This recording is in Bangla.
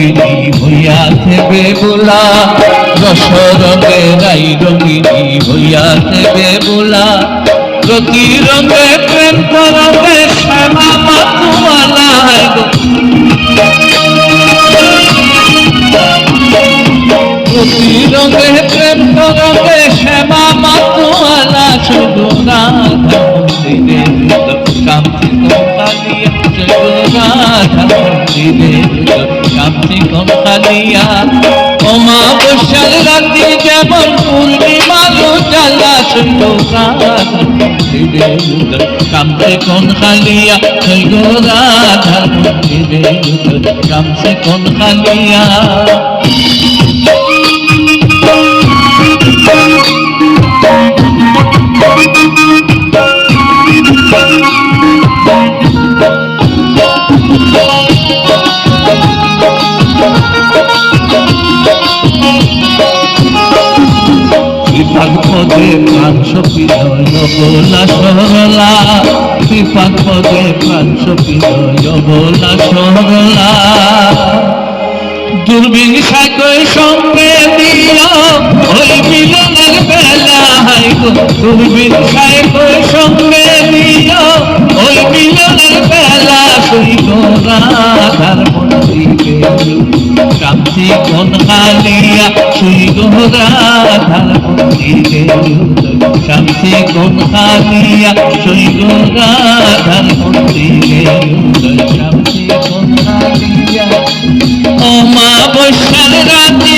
রাই রঙ্গিনী হইয়াছে বেবুলা রসরঙ্গে রাই রঙ্গিনী হইয়াছে বেবুলা প্রতি রঙে প্রেম করবে শ্যামা মাতুয়ালা গো। প্রতি রঙে প্রেম করবে শ্যামা মাতুয়ালা শুধু শুধু রাধা মন্দিরে কামতি কঙ্কালিয়া অমাবস্যার রাতে যেমন পূর্ণিমার জ্বালা শুধু রাধা কোন খালিয়া শুধু রাধা। মন্দিরে কোন কঙ্কালিয়া বিপাক পদে প্রাংশ পিধয়লা সরলা। বিপাক পদে প্রাংশ পিধয়লা সরলা। দুর্বিংসায় কই সঙ্গে দিও ওই মিলনের বেলায় গো। দুর্বিংসায় কই সঙ্গে দিও ওই মিলনের বেলা কই গো রাধার মন্দিরে। কান্তি কোন কালিয়া সুই গো রাধার মন্দিরে। শামসে গোম হাতিয়া শৈল রাধার মন্দিরে শামসে গোম হাতিয়া অমাবস্যার রাতে